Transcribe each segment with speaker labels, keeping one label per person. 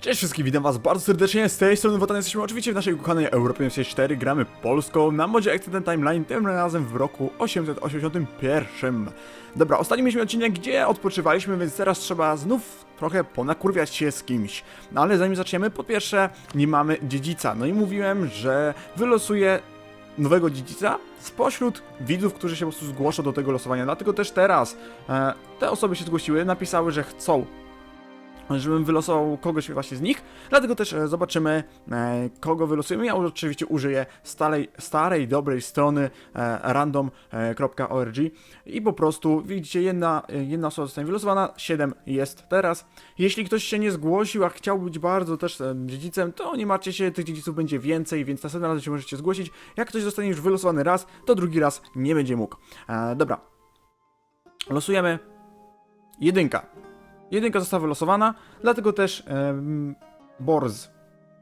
Speaker 1: Cześć wszystkim, witam was bardzo serdecznie, z tej strony Wotan, jesteśmy oczywiście w naszej ukochanej Europie 4 gramy Polską na modzie Accident Timeline, tym razem w roku 881. Dobra, ostatni mieliśmy odcinek, gdzie odpoczywaliśmy, więc teraz trzeba znów trochę ponakurwiać się z kimś. No ale zanim zaczniemy, po pierwsze, nie mamy dziedzica, no i mówiłem, że wylosuję nowego dziedzica spośród widzów, którzy się po prostu zgłoszą do tego losowania. Dlatego też teraz e, te osoby się zgłosiły, napisały, że chcą żebym wylosował kogoś właśnie z nich. Dlatego też e, zobaczymy, e, kogo wylosujemy. Ja oczywiście użyję starej, starej dobrej strony e, random.org i po prostu widzicie, jedna, jedna osoba zostanie wylosowana, 7 jest teraz. Jeśli ktoś się nie zgłosił, a chciał być bardzo też dziedzicem, to nie martwcie się, tych dziedziców będzie więcej, więc następnym razem się możecie zgłosić. Jak ktoś zostanie już wylosowany raz, to drugi raz nie będzie mógł. Dobra. Losujemy. Jedynka. Jedynka została wylosowana, dlatego też em, Borz.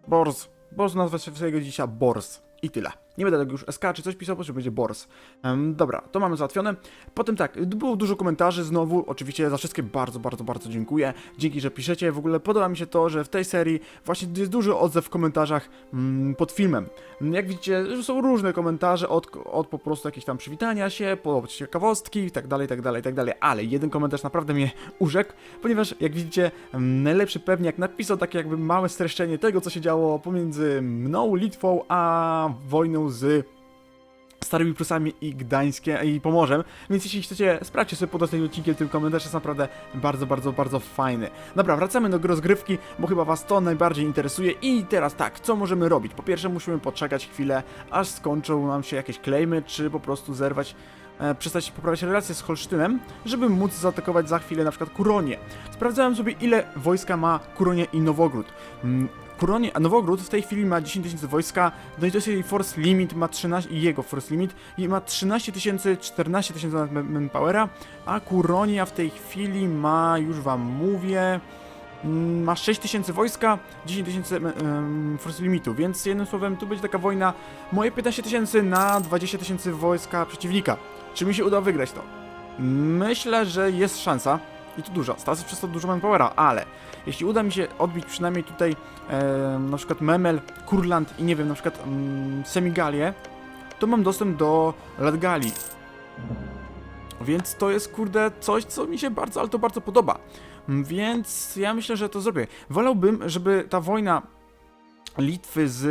Speaker 1: Borz. Borz nazwa swojego dzisiaj Borz. I tyle. Nie będę tego już SK czy coś pisał, bo że będzie Borz. Em, dobra, to mamy załatwione. Potem tak, było dużo komentarzy znowu. Oczywiście za wszystkie bardzo, bardzo, bardzo dziękuję. Dzięki, że piszecie. W ogóle podoba mi się to, że w tej serii właśnie jest duży odzew w komentarzach mm, pod filmem. Jak widzicie, są różne komentarze od, od po prostu jakieś tam przywitania się, po ciekawostki i tak dalej, tak dalej, tak dalej. Ale jeden komentarz naprawdę mnie urzekł, ponieważ jak widzicie, najlepszy pewniak napisał takie jakby małe streszczenie tego, co się działo pomiędzy mną, Litwą, a wojną z Starymi Prusami i Gdańskiem i Pomorzem, więc jeśli chcecie, sprawdźcie sobie pod ostatnim odcinkiem, ten komentarz jest naprawdę bardzo, bardzo, bardzo fajny. Dobra, wracamy do rozgrywki, bo chyba was to najbardziej interesuje i teraz tak, co możemy robić? Po pierwsze musimy poczekać chwilę, aż skończą nam się jakieś claimy, czy po prostu zerwać e, przestać poprawiać relacje z Holsztynem, żeby móc zaatakować za chwilę na przykład Kuronię. Sprawdzałem sobie ile wojska ma Kuronie i Nowogród. Mm, Kuronie, a Nowogród w tej chwili ma 10 tysięcy wojska, no i to jest jej force limit, ma 13, i jego force limit, i ma 13 tysięcy, 14 tysięcy manpowera, a Kuronia w tej chwili ma, już wam mówię, mm, ma 6 tysięcy wojska, 10 tysięcy em, force limitu, więc jednym słowem tu będzie taka wojna, moje 15 tysięcy na 20 tysięcy wojska przeciwnika. Czy mi się uda wygrać to? Myślę, że jest szansa. I to duża. Stracę przez to dużo manpowera, ale jeśli uda mi się odbić przynajmniej tutaj e, na przykład Memel, Kurland i nie wiem, na przykład mm, Semigalię, to mam dostęp do Latgali. Więc to jest, kurde, coś, co mi się bardzo, ale to bardzo podoba. Mm, Więc ja myślę, że to zrobię. Wolałbym, żeby ta wojna Litwy z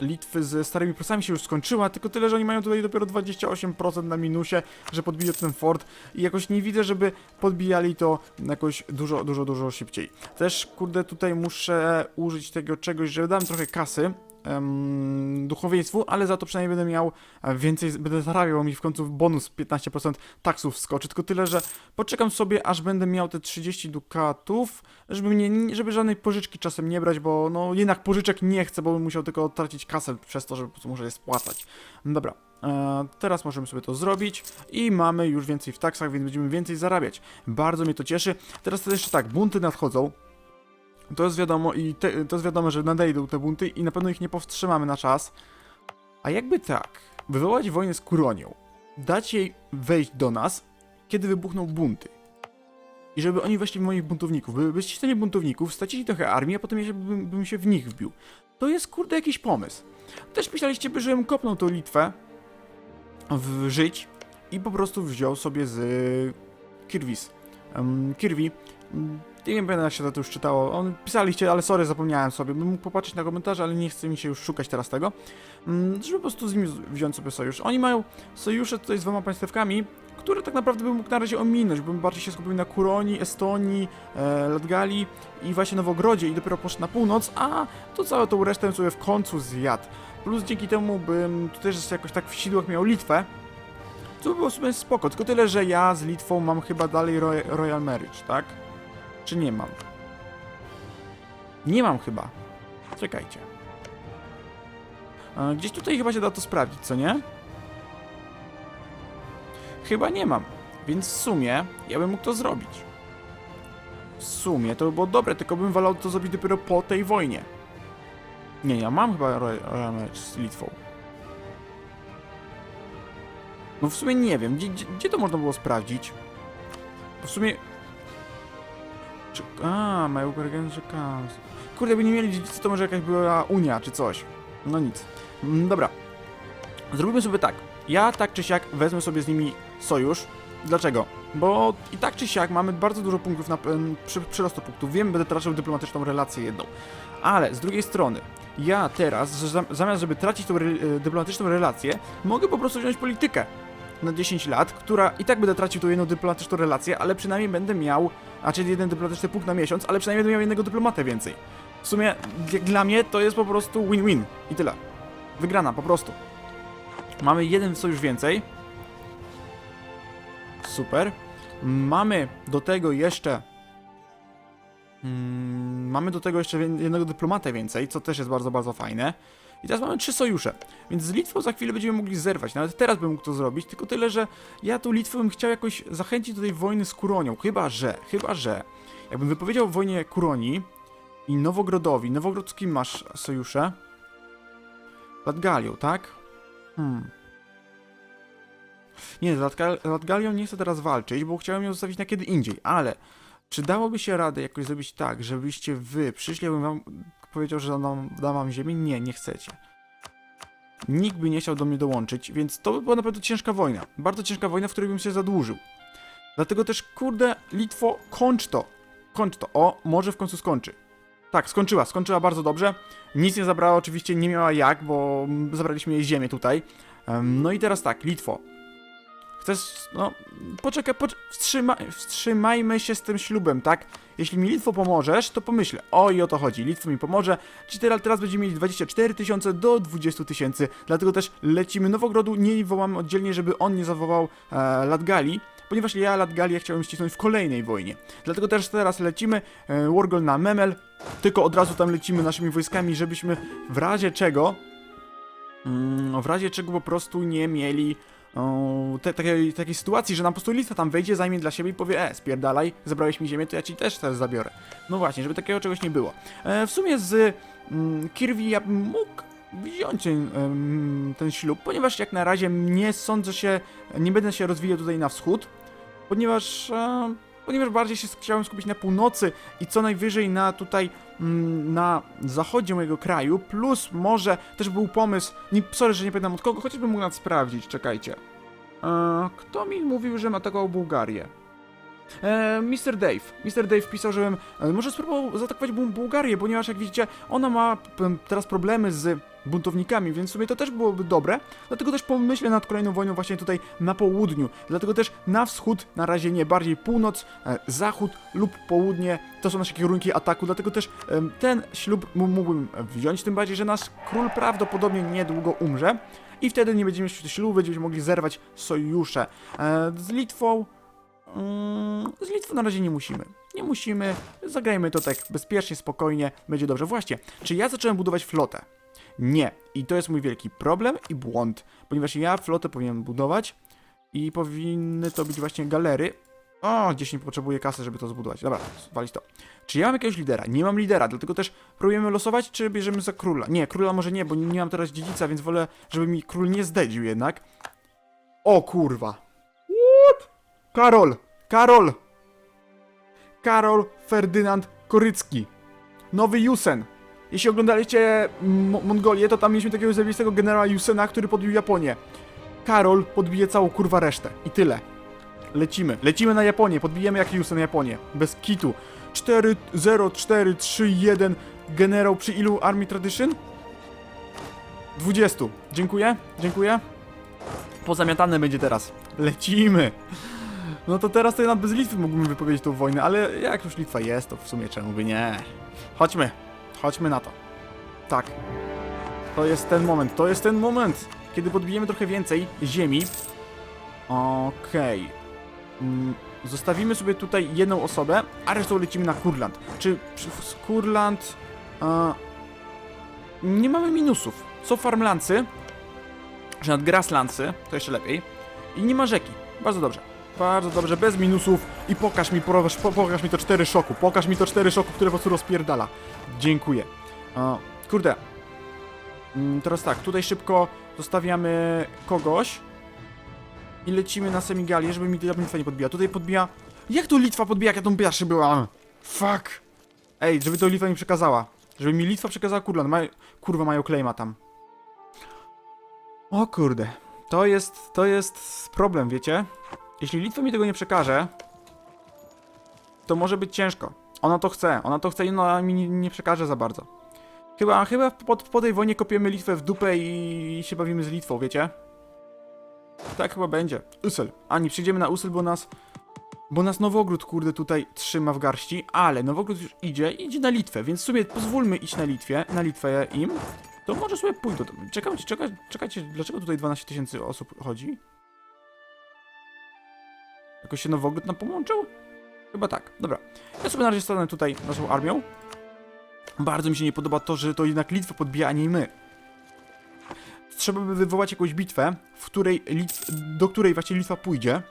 Speaker 1: Litwy ze starymi Prusami się już skończyła, tylko tyle, że oni mają tutaj dopiero 28% na minusie, że podbiją ten fort i jakoś nie widzę, żeby podbijali to jakoś dużo, dużo, dużo szybciej. Też, kurde, tutaj muszę użyć tego czegoś, że dam trochę kasy, em, duchowieństwu, ale za to przynajmniej będę miał więcej, będę zarabiał mi w końcu bonus 15% taksów skoczy, tylko tyle, że poczekam sobie, aż będę miał te 30 dukatów, żeby mnie, żeby żadnej pożyczki czasem nie brać, bo no jednak pożyczek nie chcę, bo bym musiał tylko tracić kasę przez to, że po prostu muszę je spłacać. Dobra. E, teraz możemy sobie to zrobić i mamy już więcej w taksach, więc będziemy więcej zarabiać. Bardzo mnie to cieszy. Teraz to jeszcze tak, bunty nadchodzą. To jest wiadomo i te, to jest wiadomo, że nadejdą te bunty i na pewno ich nie powstrzymamy na czas. A jakby tak, wywołać wojnę z Kuronią, dać jej wejść do nas, kiedy wybuchną bunty. I żeby oni weszli w moich buntowników, by by ściśleni buntowników, stracili trochę armii, a potem ja się, bym, bym się w nich wbił. To jest kurde jakiś pomysł. Też myśleliście, by, żebym kopnął tą Litwę w żyć i po prostu wziął sobie z Kirwis. Um, Kirwi nie wiem, jak się to już czytało. On pisaliście, ale sorry, zapomniałem sobie. Bym mógł popatrzeć na komentarze, ale nie chce mi się już szukać teraz tego. Mm, Żeby po prostu z nimi wziąć sobie sojusz. Oni mają sojusze tutaj z dwoma państewkami, które tak naprawdę bym mógł na razie ominąć, bym bardziej się skupił na Kuronii, Estonii, e, Latgalii i właśnie Nowogrodzie i dopiero poszedł na północ, a to całą tą resztę sobie w końcu zjadł. Plus dzięki temu bym tutaj też jakoś tak w sidłach miał Litwę, co by było w sumie spoko, tylko tyle, że ja z Litwą mam chyba dalej Roy Royal Marriage, tak? Czy nie mam? Nie mam chyba. Czekajcie. E, Gdzieś tutaj chyba się da to sprawdzić, co nie? Chyba nie mam. Więc w sumie ja bym mógł to zrobić. W sumie to by było dobre, tylko bym wolał to zrobić dopiero po tej wojnie. Nie, ja mam chyba Marriage z Litwą. No w sumie nie wiem, gdzie, gdzie, to można było sprawdzić? W sumie Czy... A, mają że Kans. Kurde, by nie mieli dziedzicy, to może jakaś była Unia czy coś. No nic. Mm, Dobra. Zrobimy sobie tak. Ja tak czy siak wezmę sobie z nimi sojusz. Dlaczego? Bo i tak czy siak mamy bardzo dużo punktów na przy, przyrostu punktów. Wiem, będę tracił dyplomatyczną relację jedną. Ale z drugiej strony, ja teraz, zamiast żeby tracić tą re, e, dyplomatyczną relację, mogę po prostu wziąć politykę na 10 lat, która i tak będę tracił tą jedną dyplomatyczną relację, ale przynajmniej będę miał, a czyli jeden dyplomatyczny punkt na miesiąc, ale przynajmniej będę miał jednego dyplomatę więcej. W sumie, dla mnie, to jest po prostu win-win. I tyle. Wygrana, po prostu. Mamy jeden sojusz więcej. Super. Mamy do tego jeszcze... Mm, mamy do tego jeszcze jednego dyplomatę więcej, co też jest bardzo, bardzo fajne. I teraz mamy trzy sojusze, więc z Litwą za chwilę będziemy mogli zerwać. Nawet teraz bym mógł to zrobić, tylko tyle, że ja tu Litwę bym chciał jakoś zachęcić do tej wojny z Kuronią. Chyba, że, chyba, że jakbym wypowiedział wojnę Kuronii i Nowogrodowi. Nowogrodzkim masz sojusze. Latgalią, tak? Hmm. Nie, z Latgal Latgalią nie chcę teraz walczyć, bo chciałem ją zostawić na kiedy indziej, ale czy dałoby się radę jakoś zrobić tak, żebyście wy przyszli, jakbym wam powiedział, że dam, dam wam ziemię? Nie, nie chcecie. Nikt by nie chciał do mnie dołączyć, więc to by była naprawdę ciężka wojna. Bardzo ciężka wojna, w której bym się zadłużył. Dlatego też, kurde, Litwo, kończ to. Kończ to. O, może w końcu skończy. Tak, skończyła, skończyła bardzo dobrze. Nic nie zabrała, oczywiście nie miała jak, bo zabraliśmy jej ziemię tutaj. No i teraz tak, Litwo. Chcesz, no, poczekaj, pocz wstrzyma wstrzymajmy się z tym ślubem, tak? Jeśli mi Litwo pomożesz, to pomyślę, o i o to chodzi, Litwo mi pomoże, czyli teraz, teraz będziemy mieli 24 tysiące do 20 tysięcy, dlatego też lecimy Nowogrodu, nie wołamy oddzielnie, żeby on nie zawołał e, Latgali, ponieważ ja Latgalię chciałem ścisnąć w kolejnej wojnie. Dlatego też teraz lecimy e, Wargol na Memel, tylko od razu tam lecimy naszymi wojskami, żebyśmy w razie czego, mm, w razie czego po prostu nie mieli te, takiej, takiej sytuacji, że nam po prostu Litwa tam wejdzie, zajmie dla siebie i powie, e, spierdalaj, zabrałeś mi ziemię, to ja ci też teraz zabiorę. No właśnie, żeby takiego czegoś nie było. E, w sumie z mm, Kirwi ja bym mógł wziąć ten, ten ślub, ponieważ jak na razie nie sądzę się, nie będę się rozwijał tutaj na wschód, ponieważ, e, ponieważ bardziej się chciałem skupić na północy i co najwyżej na tutaj, mm, na zachodzie mojego kraju, plus może też był pomysł, nie, sorry, że nie pamiętam od kogo, chociażbym mógł nawet sprawdzić, czekajcie. E, kto mi mówił, że atakował Bułgarię? E, Mr. Dave. Mr. Dave pisał, żebym e, może spróbował zaatakować Bu- Bułgarię, ponieważ jak widzicie, ona ma p- teraz problemy z buntownikami, więc w sumie to też byłoby dobre. Dlatego też pomyślę nad kolejną wojną właśnie tutaj na południu. Dlatego też na wschód na razie nie, bardziej północ, e, zachód lub południe to są nasze kierunki ataku. Dlatego też ten ślub mógłbym wziąć, tym bardziej, że nasz król prawdopodobnie niedługo umrze. I wtedy nie będziemy mieć ślubu, będziemy mogli zerwać sojusze. E, z Litwą z Litwy na razie nie musimy. Nie musimy. Zagrajmy to tak bezpiecznie, spokojnie, będzie dobrze. Właśnie, czy ja zacząłem budować flotę? Nie. I to jest mój wielki problem i błąd, ponieważ ja flotę powinienem budować i powinny to być właśnie galery. O, 10 potrzebuję kasy, żeby to zbudować. Dobra, walić to. Czy ja mam jakiegoś lidera? Nie mam lidera, dlatego też próbujemy losować, czy bierzemy za króla? Nie, króla może nie, bo nie mam teraz dziedzica, więc wolę, żeby mi król nie zdedził jednak. O kurwa. What? Karol! Karol! Karol Ferdynand Korycki. Nowy Jusen. Jeśli oglądaliście Mo- Mongolię, to tam mieliśmy takiego zajebistego generała Jusena, który podbił Japonię. Karol podbije całą kurwa resztę. I tyle. Lecimy. Lecimy na Japonię. Podbijemy jak Jusen Japonię. Bez kitu. 4, 0, 4, 3, 1. Generał przy ilu Army Tradition? 20. Dziękuję. Dziękuję. Pozamiatane będzie teraz. Lecimy. No to teraz to nawet bez Litwy mógłbym wypowiedzieć tą wojnę, ale jak już Litwa jest, to w sumie czemu by nie. Chodźmy. Chodźmy na to. Tak. To jest ten moment, to jest ten moment, kiedy podbijemy trochę więcej ziemi. Okej. Mm, Zostawimy sobie tutaj jedną osobę, a resztą lecimy na Kurland. Czy z Kurland... nie mamy minusów. Są farmlancy, czy nawet grasslandsy, to jeszcze lepiej. I nie ma rzeki. Bardzo dobrze. Bardzo dobrze, bez minusów i pokaż mi, proszę, po- pokaż mi to cztery szoku. Pokaż mi to cztery szoku, które po prostu rozpierdala. Dziękuję. O, kurde. Mm, Teraz tak, tutaj szybko zostawiamy kogoś i lecimy na Semigalię, żeby mi ta Litwa nie podbija. Tutaj podbija... Jak tu Litwa podbija, jak ja tą pierwszy byłam? Fuck! Ej, żeby to Litwa mi przekazała. Żeby mi Litwa przekazała Kurland. Maj... Kurwa, mają claima tam. O kurde. To jest, to jest problem, wiecie? Jeśli Litwa mi tego nie przekaże, to może być ciężko. Ona to chce, ona to chce i ona mi nie, przekaże za bardzo. Chyba, chyba po, po tej wojnie kopiemy Litwę w dupę i, się bawimy z Litwą, wiecie? Tak chyba będzie. Usel. Ani przyjdziemy na Usel, bo nas. Bo nas Nowogród, kurde, tutaj trzyma w garści, ale Nowogród już idzie, idzie na Litwę, więc w sumie pozwólmy iść na Litwie, na Litwę im. To może sobie pójdę. Czekajcie, czekajcie, czekajcie, dlaczego tutaj 12 tysięcy osób chodzi? Jakoś się Nowogród nam połączył? Chyba tak. Dobra. Ja sobie na razie stanę tutaj naszą armią. Bardzo mi się nie podoba to, że to jednak Litwa podbija, a nie my. Trzeba by wywołać jakąś bitwę, w której Litw, do której właśnie Litwa pójdzie.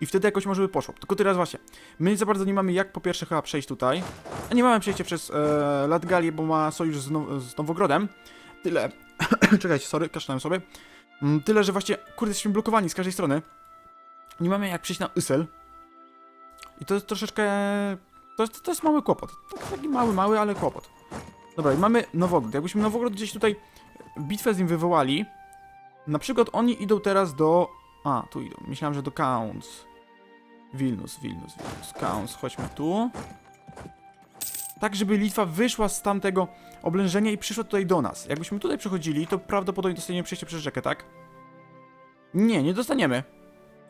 Speaker 1: I wtedy jakoś może by poszło. Tylko teraz właśnie, my za bardzo nie mamy jak po pierwsze chyba przejść tutaj. A nie mamy przejścia przez e, Latgalię, bo ma sojusz z, now, z Nowogrodem. Tyle. Czekajcie, sorry, kaszlałem sobie. Mm, Tyle, że właśnie, kurde, jesteśmy blokowani z każdej strony. Nie mamy jak przejść na Ysel. I to jest troszeczkę... To jest, to jest mały kłopot. Tak- Taki mały, mały, ale kłopot. Dobra, i mamy Nowogród. Jakbyśmy Nowogród gdzieś tutaj bitwę z nim wywołali, na przykład oni idą teraz do... A, tu idą. Myślałem, że do Counts. Wilnus, Wilnus, Wilnus. Counts, chodźmy tu. Tak, żeby Litwa wyszła z tamtego oblężenia i przyszła tutaj do nas. Jakbyśmy tutaj przechodzili, to prawdopodobnie dostaniemy przejście przez rzekę, tak? Nie, nie dostaniemy.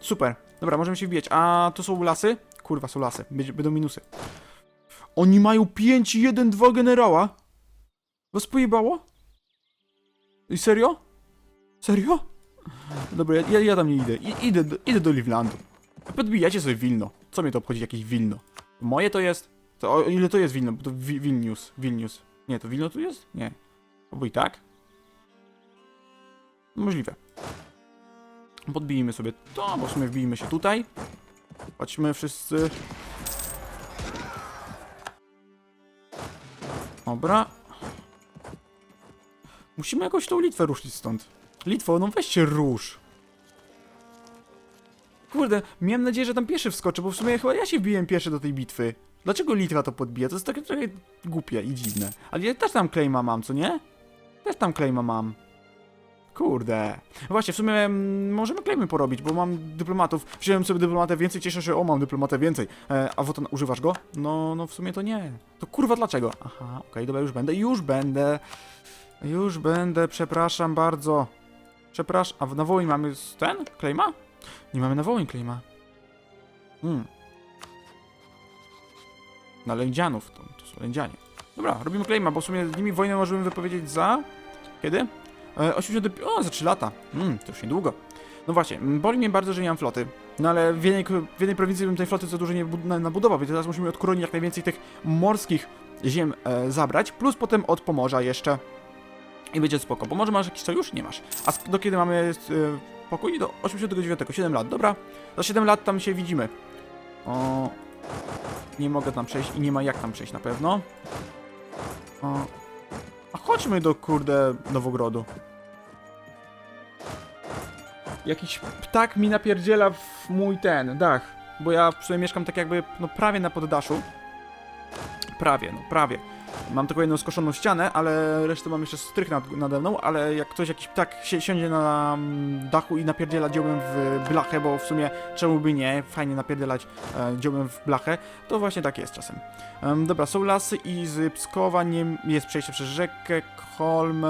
Speaker 1: Super. Dobra, możemy się wbijać. A to są lasy? Kurwa, są lasy. Będą minusy. Oni mają 5, 1, 2 generała? Was pojebało? I serio? Serio? Dobra, ja, ja, tam nie idę. I, idę, do, idę do Livlandu. Podbijacie sobie Wilno. Co mnie to obchodzi jakieś Wilno? Moje to jest? To, o ile to jest Wilno? Bo to Wi- Wilnius. Wilnius. Nie, to Wilno tu jest? Nie. Albo i tak? Możliwe. Podbijmy sobie to, bo w sumie wbijmy się tutaj. Chodźmy wszyscy. Dobra. Musimy jakoś tą Litwę ruszyć stąd. Litwo, no weźcie rusz. Kurde, miałem nadzieję, że tam pierwszy wskoczę, bo w sumie chyba ja się wbiłem pierwszy do tej bitwy. Dlaczego Litwa to podbija? To jest takie trochę głupie i dziwne. Ale ja też tam claima mam, co nie? Też tam claima mam. Kurde. Właśnie, w sumie mm, możemy claimy porobić, bo mam dyplomatów. Wziąłem sobie dyplomatę więcej, cieszę się, o mam dyplomatę więcej. E, a Wotan, używasz go? No, no w sumie to nie. To kurwa dlaczego? Aha, okej, dobra, już będę, już będę. Już będę, przepraszam bardzo. Przepraszam, a w- na Wołyń mamy ten? Claima? Nie mamy na Wołyń claima. Hmm. Na Lędzianów, to, to są Lędzianie. Dobra, robimy claima, bo w sumie z nimi wojnę możemy wypowiedzieć za... Kiedy? E, 80... O, za 3 lata. Mm, to już niedługo. No właśnie, mm, boli mnie bardzo, że nie mam floty. No ale w jednej, w jednej prowincji bym tej floty za dużo nie bu- na- nabudował, więc teraz musimy od Koroni jak najwięcej tych morskich ziem e, zabrać, plus potem od Pomorza jeszcze. I będzie spoko. Pomorze masz jakiś sojusz? Nie masz. A do kiedy mamy e, pokój? Do 89, 7 lat. Dobra, za 7 lat tam się widzimy. O, nie mogę tam przejść i nie ma jak tam przejść na pewno. O, a chodźmy do kurde Nowogrodu. Jakiś ptak mi napierdziela w mój ten dach. Bo ja sumie mieszkam tak jakby, no prawie na poddaszu. Prawie, no prawie. Mam tylko jedną skoszoną ścianę, ale resztę mam jeszcze strych nad, nade mną, ale jak ktoś jakiś ptak si siądzie na mm, dachu i napierdziela dziołem w blachę, bo w sumie czemu by nie, fajnie napierdzielać e, w blachę, to właśnie tak jest czasem. Em, dobra, są lasy i z Pskowa nie, jest przejście przez rzekę, Kolm,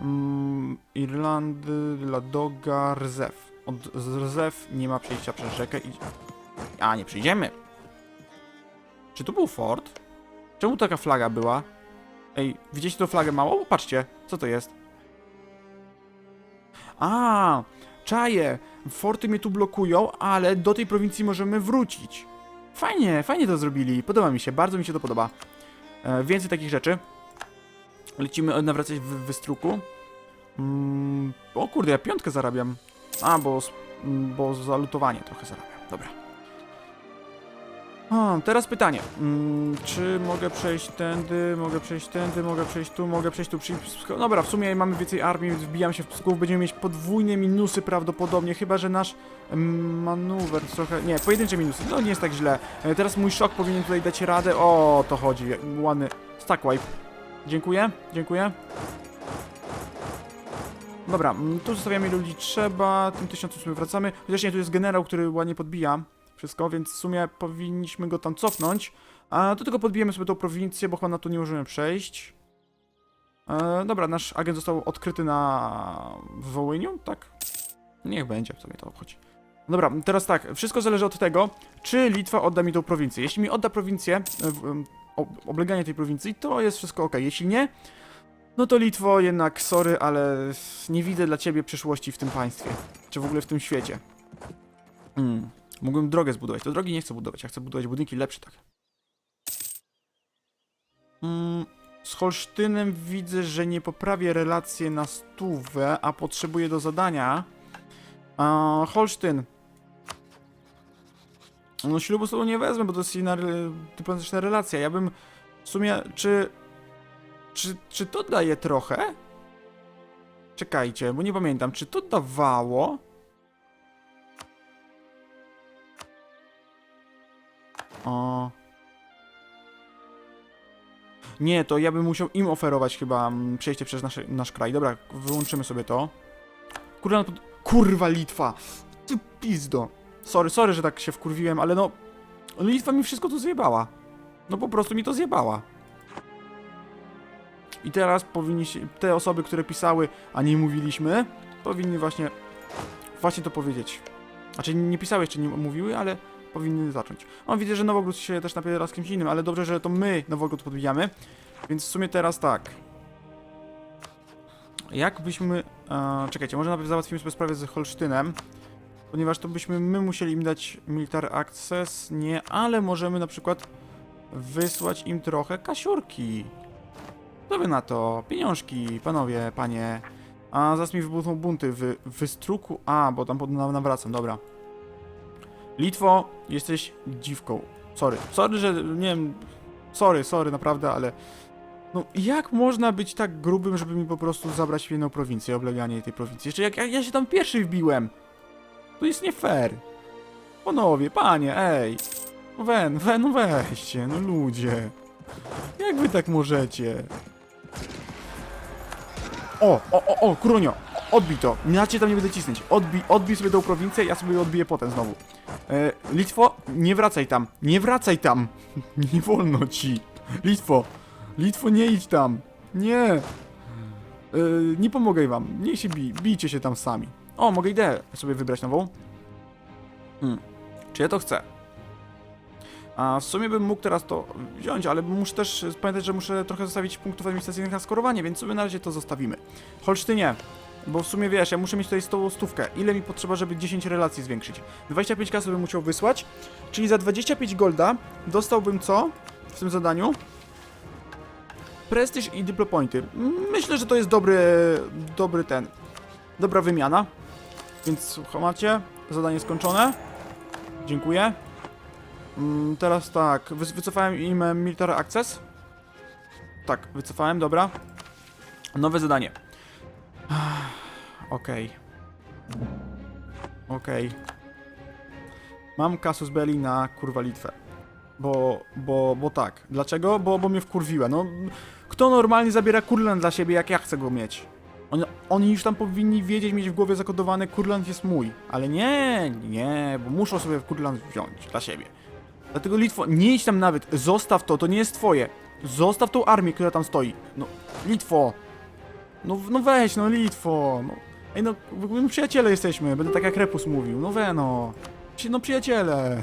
Speaker 1: mm, Irlandy, Ladoga, Rzew. Od Rzew nie ma przejścia przez rzekę i... A, nie przyjdziemy. Czy tu był fort? Czemu taka flaga była? Ej, widzieliście tą flagę mało? Patrzcie, co to jest? A, czaje. Forty mnie tu blokują, ale do tej prowincji możemy wrócić. Fajnie, fajnie to zrobili. Podoba mi się, bardzo mi się to podoba. E, więcej takich rzeczy. Lecimy nawracać w wystruku. Mm, o kurde, ja piątkę zarabiam. A, bo, bo za lutowanie trochę zarabiam. Dobra. A, teraz pytanie. Mm, czy mogę przejść tędy, mogę przejść tędy, mogę przejść tu, mogę przejść tu, przyjść... Dobra, w sumie mamy więcej armii, wbijam się w psków, będziemy mieć podwójne minusy prawdopodobnie, chyba, że nasz mm, manewr trochę... Nie, pojedyncze minusy, no nie jest tak źle. E, teraz mój szok powinien tutaj dać radę, o, to chodzi, ładny stack wipe. Dziękuję, dziękuję. Dobra, mm, tu zostawiamy ludzi trzeba, tym tysiącu wracamy. Chociaż nie, tu jest generał, który ładnie podbija wszystko, więc w sumie powinniśmy go tam cofnąć. A do tego podbijemy sobie tą prowincję, bo chyba na to nie możemy przejść. E, dobra, nasz agent został odkryty na w Wołyniu, tak? Niech będzie, co mnie to obchodzi. Dobra, teraz tak, wszystko zależy od tego, czy Litwa odda mi tą prowincję. Jeśli mi odda prowincję, e, obleganie tej prowincji, to jest wszystko ok. Jeśli nie, no to Litwo jednak, sorry, ale nie widzę dla ciebie przyszłości w tym państwie. Czy w ogóle w tym świecie. Mm. Mógłbym drogę zbudować. To drogi nie chcę budować. Ja chcę budować budynki lepsze, tak. Mm. Z Holsztynem widzę, że nie poprawię relacje na stówę, a potrzebuję do zadania. A, Holsztyn. No ślubu tobą nie wezmę, bo to jest inna dyplomatyczna relacja. Ja bym w sumie, czy czy, czy to daje trochę? Czekajcie, bo nie pamiętam, czy to dawało? Nie, to ja bym musiał im oferować chyba mm, przejście przez nasze, nasz kraj. Dobra, wyłączymy sobie to. Kurwa, pod... Kurwa Litwa! Ty pizdo! Sorry, sorry, że tak się wkurwiłem, ale no... Litwa mi wszystko to zjebała. No po prostu mi to zjebała. I teraz powinni się, te osoby, które pisały, a nie mówiliśmy, powinny właśnie, właśnie to powiedzieć. Znaczy nie pisały jeszcze, nie mówiły, ale powinny zacząć. O, widzę, że Nowogród się też napiera z kimś innym, ale dobrze, że to my Nowogród podbijamy. Więc w sumie teraz tak. Jak byśmy... E, czekajcie, może najpierw załatwimy sobie sprawę z Holsztynem. Ponieważ to byśmy my musieli im dać military access, nie, ale możemy na przykład wysłać im trochę kasiurki. Co wy na to? Pieniążki, panowie, panie. A zaraz mi wybuchną bunty w wystruku. A, bo tam nawracam, dobra. Litwo, jesteś dziwką. Sorry. Sorry, że nie wiem. Sorry, sorry, naprawdę, ale. No, jak można być tak grubym, żeby mi po prostu zabrać jedną prowincję, obleganie tej prowincji? Jeszcze jak ja, ja się tam pierwszy wbiłem. To jest nie fair. Panowie, panie, ej. No Wen, wen, weźcie, no ludzie. Jak wy tak możecie? O, o, o, o, Krunio! Odbij to! Inaczej tam nie będę cisnąć. Odbij, odbij sobie tą prowincję, ja sobie odbiję potem znowu. E, Litwo, nie wracaj tam! Nie wracaj tam! Nie wolno ci! Litwo! Litwo, nie idź tam! Nie! E, nie pomogę wam. Niech się bij. Bijcie się tam sami. O, mogę ideę sobie wybrać nową. Hmm. Czy ja to chcę? A w sumie bym mógł teraz to wziąć, ale muszę też pamiętać, że muszę trochę zostawić punktów administracyjnych na skorowanie, więc sobie na razie to zostawimy. Holsztynie, bo w sumie wiesz, ja muszę mieć tutaj stałą stówkę. Ile mi potrzeba, żeby 10 relacji zwiększyć? 25 kasy bym musiał wysłać, czyli za 25 golda dostałbym co w tym zadaniu? Prestiż i diplopointy. Myślę, że to jest dobry, dobry ten, dobra wymiana. Więc macie, zadanie skończone. Dziękuję. Mm, teraz tak, wy, wycofałem im Military Access. Tak, wycofałem, dobra. Nowe zadanie. Okej. Okej. Mam Casus Belli na kurwa Litwę. Bo, bo, bo tak. Dlaczego? Bo, bo mnie wkurwiła. No, kto normalnie zabiera Kurland dla siebie, jak ja chcę go mieć? On, oni już tam powinni wiedzieć, mieć w głowie zakodowane Kurland jest mój. Ale nie, nie, bo muszą sobie Kurland wziąć dla siebie. Dlatego Litwo, nie idź tam nawet, zostaw to, to nie jest twoje. Zostaw tą armię, która tam stoi. No, Litwo. No, no weź, no Litwo. No. Ej, no, my przyjaciele jesteśmy, będę tak jak Repus mówił. No we, no. No przyjaciele.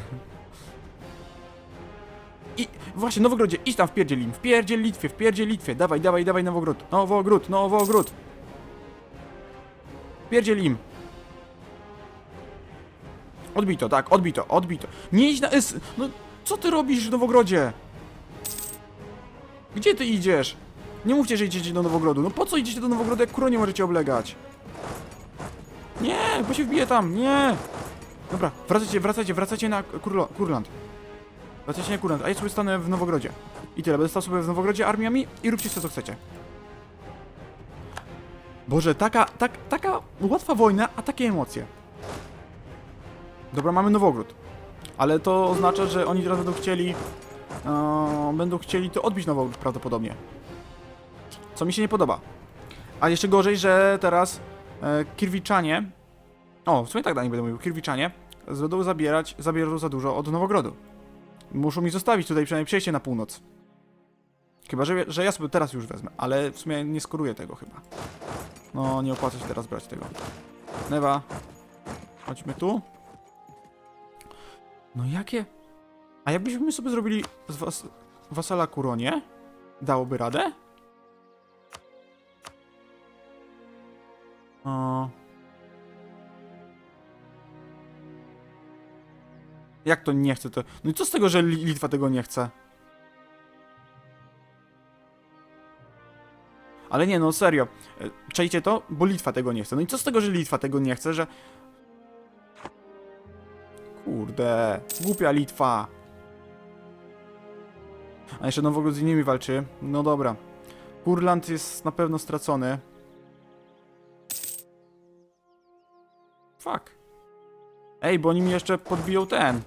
Speaker 1: I właśnie, Nowogrodzie, idź tam wpierdziel im, wpierdziel Litwie, wpierdziel Litwie. Dawaj, dawaj, dawaj Nowogród. Nowogród, Nowogród. Wpierdziel im. Odbij to, tak, odbij to, odbij to. Nie idź na S. No, co ty robisz w Nowogrodzie? Gdzie ty idziesz? Nie mówcie, że idziecie do Nowogrodu. No po co idziecie do Nowogrodu, jak kuro nie możecie oblegać? Nie, bo się wbije tam, nie! Dobra, wracajcie, wracajcie, wracajcie na Kurlo, Kurland. Znaczy nie kurant, a ja sobie stanę w Nowogrodzie. I tyle, będę stał sobie w Nowogrodzie armiami i róbcie co chcecie. Boże, taka, tak, taka łatwa wojna, a takie emocje. Dobra, mamy Nowogród. Ale to oznacza, że oni teraz będą chcieli... e, będą chcieli to odbić Nowogród prawdopodobnie. Co mi się nie podoba. A jeszcze gorzej, że teraz e, Kirwiczanie... O, w sumie tak dalej będę mówił. Kirwiczanie będą zabierać, zabiorą za dużo od Nowogrodu. Muszą mi zostawić tutaj przynajmniej przejście na północ. Chyba, że, że ja sobie teraz już wezmę, ale w sumie nie skoruję tego chyba. No, nie opłaca się teraz brać tego. Newa. Chodźmy tu. No jakie... A jakbyśmy sobie zrobili z was... Wasala Kuronie? Dałoby radę? O... Jak to nie chce to? No i co z tego, że Li- Litwa tego nie chce? Ale nie, no serio. E, Czajcie to? Bo Litwa tego nie chce. No i co z tego, że Litwa tego nie chce, że... Kurde, głupia Litwa. A jeszcze Nowogród z innymi walczy. No dobra. Kurland jest na pewno stracony. Fuck. Ej, bo oni mi jeszcze podbiją ten.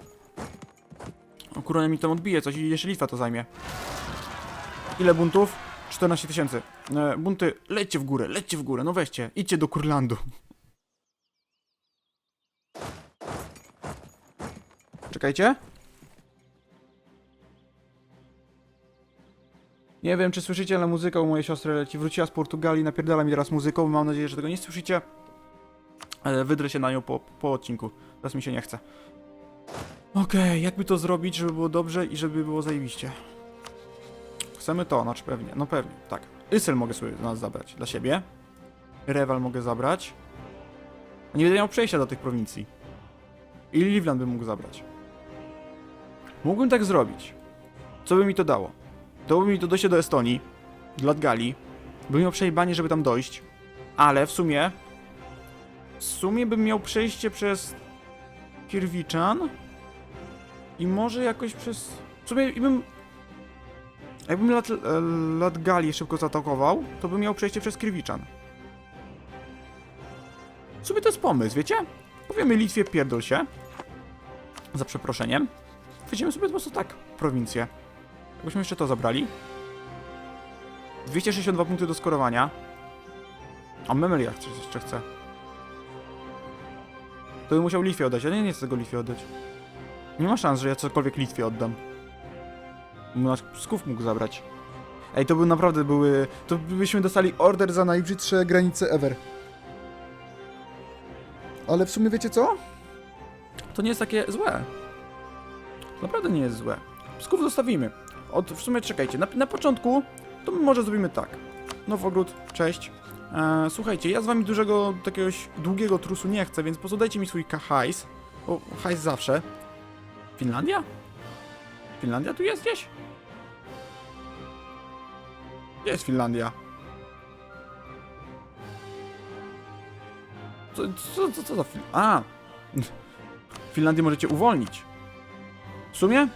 Speaker 1: O kurwa, mi tam odbije coś i jeszcze Litwa to zajmie. Ile buntów? 14 tysięcy. E, bunty, lećcie w górę, lećcie w górę, no weźcie, idźcie do Kurlandu. Czekajcie. Nie wiem, czy słyszycie, ale muzyka u mojej siostry leci. Wróciła z Portugalii, napierdala mi teraz muzyką. Mam nadzieję, że tego nie słyszycie. Ale wydrę się na nią po, po odcinku. Teraz mi się nie chce. Okej, jakby to zrobić, żeby było dobrze i żeby było zajebiście. Chcemy to, znaczy pewnie, no pewnie, tak. Ysel mogę sobie do nas zabrać, dla siebie. Rewal mogę zabrać. Nie będę miał przejścia do tych prowincji. I Livland bym mógł zabrać. Mógłbym tak zrobić. Co by mi to dało? Dałoby mi to dojście do Estonii, do Latgalii. Bym miał przejebanie, żeby tam dojść. Ale w sumie... W sumie bym miał przejście przez... Kirwiczan. I może jakoś przez... W sumie bym... Jakbym Lat, e, Latgalię szybko zaatakował, to bym miał przejście przez Kirwiczan. W sumie to jest pomysł, wiecie? Powiemy Litwie pierdol się. Za przeproszeniem. Weźmiemy sobie po prostu tak prowincję. Jakbyśmy jeszcze to zabrali. 262 punkty do skorowania. A Memelia jeszcze chce. To bym musiał Litwie oddać, ale nie, nie chcę tego Litwie oddać. Nie ma szans, że ja cokolwiek Litwie oddam. Nasz Psków mógł zabrać. Ej, to by naprawdę były... To byśmy dostali order za najbrzydsze granice ever. Ale w sumie wiecie co? To nie jest takie złe. Naprawdę nie jest złe. Psków zostawimy. Od, w sumie czekajcie, na, na początku to może zrobimy tak. Nowogród, cześć. E, słuchajcie, ja z wami dużego, takiegoś długiego trusu nie chcę, więc po prostu dajcie mi swój hajs. O, hajs zawsze. Finlandia? Finlandia tu jest gdzieś? Gdzie jest Finlandia? Co, co, co, co za Fin... A! Finlandię możecie uwolnić. W sumie,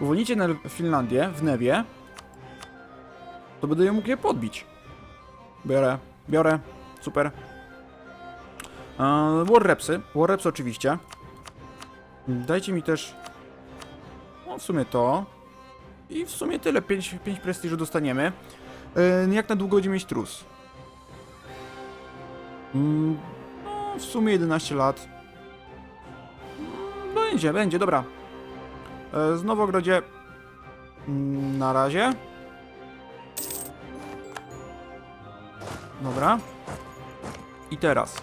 Speaker 1: uwolnicie Finlandię w Newie, to będę ją mógł je podbić. Biorę, biorę, super. Eee, Warrepsy, Warrepsy oczywiście. Dajcie mi też... No, w sumie to. I w sumie tyle, 5, 5 prestiżu dostaniemy. Eee, jak na długo będziemy mieć trus? Mm, no, w sumie 11 lat. Mm, będzie, będzie, dobra. E, z Nowogrodzie mm, na razie. Dobra. I teraz.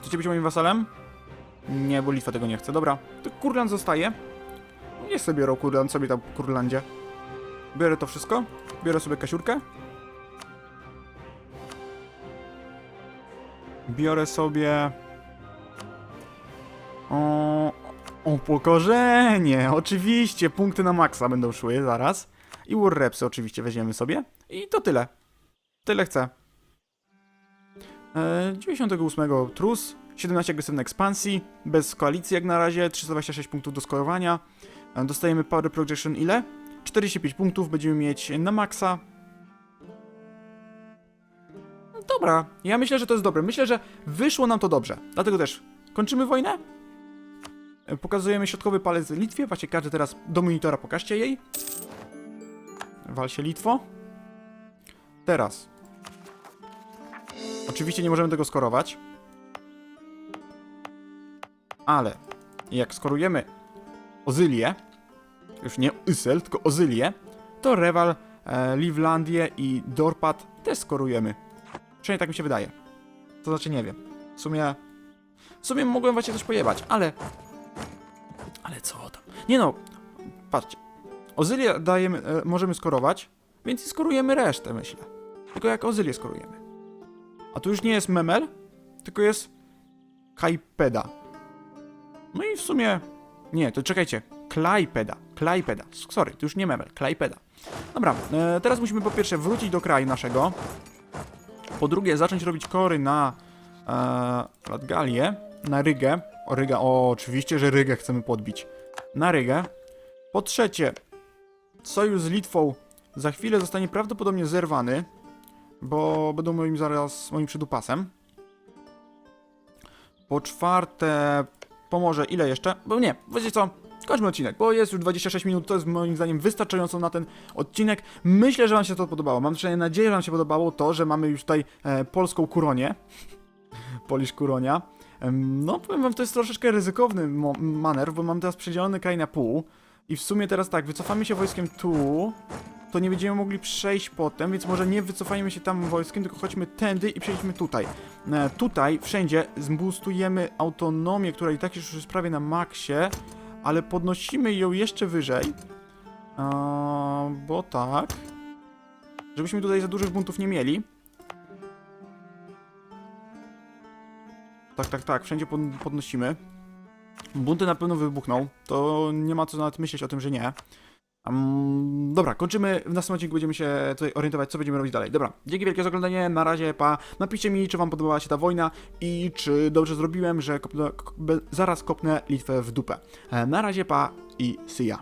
Speaker 1: Chcecie być moim wasalem? Nie, bo Litwa tego nie chce. Dobra, to Kurland zostaje. Niech sobie biorą Kurland, sobie tam Kurlandzie. Biorę to wszystko. Biorę sobie kasiurkę. Biorę sobie... O, upokorzenie! Oczywiście, punkty na maksa będą szły zaraz. I Warrepsy oczywiście weźmiemy sobie. I to tyle. Tyle chcę. E, 98 trus, 17 agresywnej ekspansji, bez koalicji jak na razie, 326 punktów do skorowania. E, Dostajemy Power Projection ile? 45 punktów będziemy mieć na maksa. Dobra, ja myślę, że to jest dobre. Myślę, że wyszło nam to dobrze. Dlatego też kończymy wojnę. E, Pokazujemy środkowy palec Litwie. Właśnie każdy teraz do monitora pokażcie jej. Wal się Litwo. Teraz. Oczywiście nie możemy tego skorować. Ale jak skorujemy Ozylię, już nie Ysel, tylko Ozylię, to Rewal, e, Livlandię i Dorpat też skorujemy. Przynajmniej tak mi się wydaje. To znaczy nie wiem. W sumie... W sumie mogłem właśnie coś pojebać, ale... Ale co tam? Nie no, patrzcie. Ozylię dajemy, e, możemy skorować, więc skorujemy resztę, myślę. Tylko jak Ozylię skorujemy. A tu już nie jest Memel, tylko jest Kajpeda. No i w sumie... Nie, to czekajcie. Klajpeda. Klajpeda. Sorry, to już nie Memel. Klajpeda. Dobra, e, teraz musimy po pierwsze wrócić do kraju naszego. Po drugie, zacząć robić kory na e, Latgalię, na Rygę. O, Ryga, o, oczywiście, że Rygę chcemy podbić. Na Rygę. Po trzecie, sojusz z Litwą za chwilę zostanie prawdopodobnie zerwany, bo będą moim zaraz moim przydupasem. Po czwarte, pomoże ile jeszcze? Bo nie, wiecie co? Kończmy odcinek, bo jest już 26 minut, to jest moim zdaniem wystarczająco na ten odcinek. Myślę, że Wam się to podobało. Mam przynajmniej nadzieję, że Wam się podobało to, że mamy już tutaj e, polską kuronię. Polish kuronia. No, powiem Wam, to jest troszeczkę ryzykowny maner, bo mam teraz przedzielony kraj na pół. I w sumie teraz tak, wycofamy się wojskiem tu, to nie będziemy mogli przejść potem, więc może nie wycofajmy się tam wojskiem, tylko chodźmy tędy i przejdźmy tutaj. E, tutaj, wszędzie, zboostujemy autonomię, która i tak już jest prawie na maksie, ale podnosimy ją jeszcze wyżej. E, bo tak. Żebyśmy tutaj za dużych buntów nie mieli. Tak, tak, tak, wszędzie pod, podnosimy. Bunty na pewno wybuchną, to nie ma co nawet myśleć o tym, że nie. Um, dobra, kończymy. W następnym odcinku będziemy się tutaj orientować, co będziemy robić dalej. Dobra, dzięki wielkie za oglądanie, na razie, pa. Napiszcie mi, czy wam podobała się ta wojna i czy dobrze zrobiłem, że kopnę, zaraz kopnę Litwę w dupę. E, Na razie, pa i see ya.